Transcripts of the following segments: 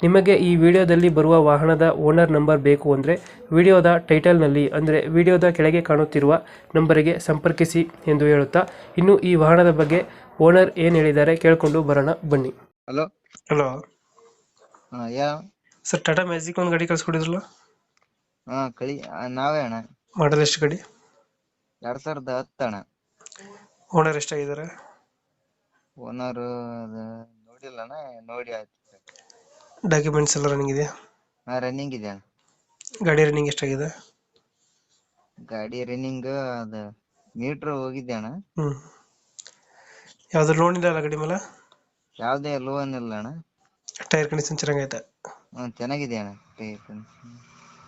ನಿಮಗೆ ಈ ವಿಡಿಯೋದಲ್ಲಿ ಬರುವ ವಾಹನದ ಓನರ್ ನಂಬರ್ ಬೇಕು ಅಂದರೆ ವಿಡಿಯೋದ ಟೈಟಲ್ನಲ್ಲಿ ಅಂದರೆ ವಿಡಿಯೋದ ಕೆಳಗೆ ಕಾಣುತ್ತಿರುವ ನಂಬರಿಗೆ ಸಂಪರ್ಕಿಸಿ ಎಂದು ಹೇಳುತ್ತಾ ಇನ್ನು ಈ ವಾಹನದ ಬಗ್ಗೆ ಓನರ್ ಏನು ಹೇಳಿದ್ದಾರೆ ಕೇಳಿಕೊಂಡು ಬರೋಣ ಬನ್ನಿ. ಹಲೋ? ಹಲೋ. ಹಾಂ ಯಾ? ಸರ್ ಟಾಟಾ ಮ್ಯಾಜಿಕ್ ಒಂದು ಗಾಡಿ ಕಳಿಸ್ಕೊಡಿದ್ರಲ್ಲ? ಹಾಂ ಕಳಿ ಆ, ನಾವೇ ಅಣ್ಣ. ಮಾಡಲ್ ಎಷ್ಟು ಗಾಡಿ? ಎರಡು ಸಾವಿರದ ಹತ್ತು ಅಣ್ಣ. ಓನರ್ ಎಷ್ಟಾಗಿದ್ದಾರೆ ಓನರ್ ನೋಡಿಲ್ಲ ಅಣ್ಣ ನೋಡಿ ಆಯ್ತು. ಡಾಕ್ಯುಮೆಂಟ್ಸ್ ಎಲ್ಲ ರನ್ನಿಂಗ್ ಇದೆಯಾ? ಹಾ ರನ್ನಿಂಗ್ ಇದೆ. ಗಾಡಿ ರನ್ನಿಂಗ್ ಎಷ್ಟಾಗಿದೆ? ಗಾಡಿ ರನ್ನಿಂಗ್ ಅದು ಮೀಟರ್ ಹೋಗಿದ್ದೆ ಅಣ್ಣ. ಹ್ಞೂ ಯಾವ್ದು ಲೋನ್ ಇಲ್ಲ ಅಲ್ಲ ಗಾಡಿ ಮೇಲೆ? ಯಾವ್ದೇ ಲೋನ್ ಇಲ್ಲ ಅಣ್ಣ. ಟೈರ್ ಕಂಡೀಷನ್ ಚೆನ್ನಾಗೈತೆ ಹ್ಮ್ ಚೆನ್ನಾಗಿದೆ ಅಣ್ಣ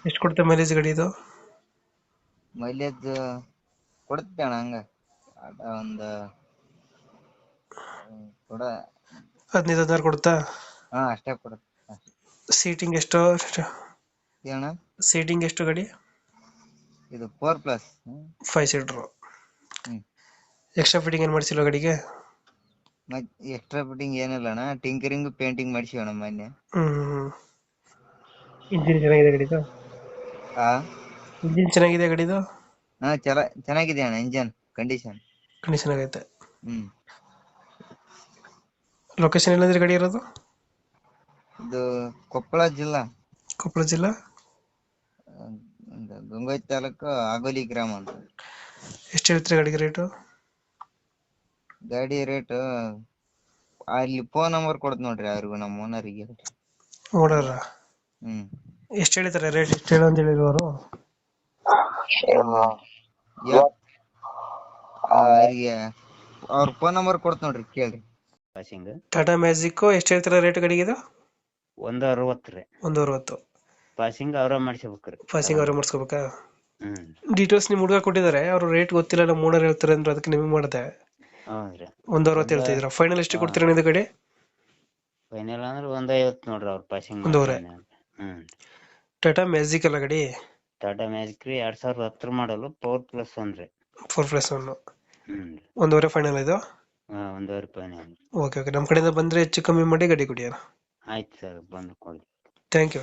ಎಷ್ಟು ಕೊಡುತ್ತೆ ಮೈಲೇಜ್ ಗಾಡಿ ಇದು? ಮೈಲೇಜ್ ಕೊಡುತ್ತೆ ಅಣ್ಣ ಹಂಗ. ಅದ ಒಂದ್ ಹ್ಮ್, ಕೊಡ ಹದಿನೈದು ಹದಿನಾರು ಕೊಡುತ್ತಾ? ಹಾ ಅಷ್ಟೇ ಕೊಡುತ್ತೆ. ಸೀಟಿಂಗ್ ಎಷ್ಟು? ಏ ಅಣ್ಣ ಸೀಟಿಂಗ್ ಎಷ್ಟು ಗಡಿ? ಇದು ಫೋರ್ ಪ್ಲಸ್. ಫೈವ್ ಸೀಟ್ರು. ಹ್ಮ್. ಎಕ್ಸ್ಟ್ರಾ ಫಿಟ್ಟಿಂಗ್ ಏನು ಮಾಡಿಸಿಲ್ಲ ಗಾಡಿಗೆ? ಮತ್ ಎಕ್ಸ್ಟ್ರಾ ಫಿಟ್ಟಿಂಗ್ ಏನಿಲ್ಲ ಅಣ್ಣ ಟಿಂಕರಿಂಗ್ ಪೇಂಟಿಂಗ್ ಮಾಡಿಸಿ ಅಣ್ಣ ಮೊನ್ನೆ. ಹ್ಞೂ ಇಂಜಿನ್ ಚೆನ್ನಾಗಿದೆ ಗಾಡಿದು? ಆ? ಇಂಜಿನ್ ಚೆನ್ನಾಗಿದೆ ಗಾಡಿದು? ಹಾ ಚಲ ಚೆನ್ನಾಗಿದೆ ಅಣ್ಣ ಇಂಜನ್ ಕಂಡೀಷನ್. ಕಂಡೀಷನ್ ಆಗೈತೆ. ಹ್ಮ್. ಲೊಕೇಶನ್ ಎಲ್ಲಂದ್ರೆ ಗಡಿ ಇರೋದು? ಇದು ಕೊಪ್ಪಳ ಜಿಲ್ಲಾ. ಕೊಪ್ಪಳ ಜಿಲ್ಲಾ? ಗಂಗೋಯ್ ತಾಲೂಕು ಆಗೋಲಿ ಗ್ರಾಮ ಅಂತ. ಎಷ್ಟು ಹೇಳ್ತೀರಿ ಗಾಡಿಗೆ ರೇಟು ಗಾಡಿ ರೇಟ್ ಅಲ್ಲಿ ಫೋನ್ ನಂಬರ್ ಕೊಡ್ತ ನೋಡ್ರಿ ಅವ್ರಿಗೂ ನಮ್ಮ ಓನರಿಗೆ ಓಡರ ಹ್ಮ್. ಎಷ್ಟು ಹೇಳ್ತಾರೆ ರೇಟ್ ಎಷ್ಟು ಹೇಳು ಅಂತ ಹೇಳಿದ್ರು ಅವರು. ಅವ್ರಿಗೆ ಅವ್ರ ಫೋನ್ ನಂಬರ್ ಕೊಡ್ತ ನೋಡ್ರಿ ಕೇಳ್ರಿ. ಟಾಟಾ ಮ್ಯಾಜಿಕ್ ಎಷ್ಟು ಹೇಳ್ತಾರೆ ರೇಟ್ ಗಾಡಿಗೆ ಇದು? ಒಂದ್ ಅರವತ್ತು ರೀ. ಒಂದು ಅರವತ್ತು. ಪಾಸಿಂಗ್ ಅವ್ರ ಮಾಡಿಸ್ಬೇಕ್ರಿ ಪಾಸಿಂಗ್ ಅವರೇ ಮಾಡಿಸ್ಕೋಬೇಕಾ? ಹ್ಮ್ ಡೀಟೇಲ್ಸ್ ನಿಮ್ಮ ಹುಡುಗ ಕೊಟ್ಟಿದ್ದಾರೆ. ಅವ್ರು ರೇಟ್ ಗೊತ್ತಿಲ್ಲ ನಮ್ಮ ಓನರ್ ಹೇಳ್ತಾರೆ ಅಂದ್ರೆ ಅದಕ್ಕೆ ನಿಮಗೆ ಮಾಡಿದೆ. ಹೌದ್ರಿ. ಒಂದು ಅರವತ್ತು ಹೇಳ್ತಾ ಇದ್ರ ಫೈನಲ್ ಎಷ್ಟು ಕೊಡ್ತೀರಾ ಇದು ಗಾಡಿ ಫೈನಲ್ ಅಂದ್ರ ಒಂದ್ ಐವತ್ ನೋಡ್ರಿ ಅವ್ರ ಪಾಸಿಂಗ್ ಒಂದೂವರೆ. ಹ್ಮ್. ಟಾಟಾ ಮ್ಯಾಜಿಕ್ ಅಲ್ಲ ಗಾಡಿ? ಟಾಟಾ ಮ್ಯಾಜಿಕ್ ರೀ ಎರಡ್ ಸಾವಿರದ ಹತ್ತರ ಮಾಡಲು ಪವರ್ ಪ್ಲಸ್ ಒನ್ ರೀ. ಫೋರ್ ಪ್ಲಸ್ ಒನ್ ಹ್ಮ್. ಒಂದೂವರೆ ಫೈನಲ್ ಇದು? ಹಾ ಒಂದೂವರೆ ಫೈನಲ್ ಓಕೆ ಓಕೆ ನಮ್ಮ ಕಡೆಯಿಂದ ಬಂದ್ರೆ ಹೆಚ್ಚು ಕಮ್ಮಿ ಮಾಡಿ ಗಾಡಿ ಕೊಡಿ ಆಯ್ತು ಸರ್ ಬಂದು ಕೊಡಿ. Thank you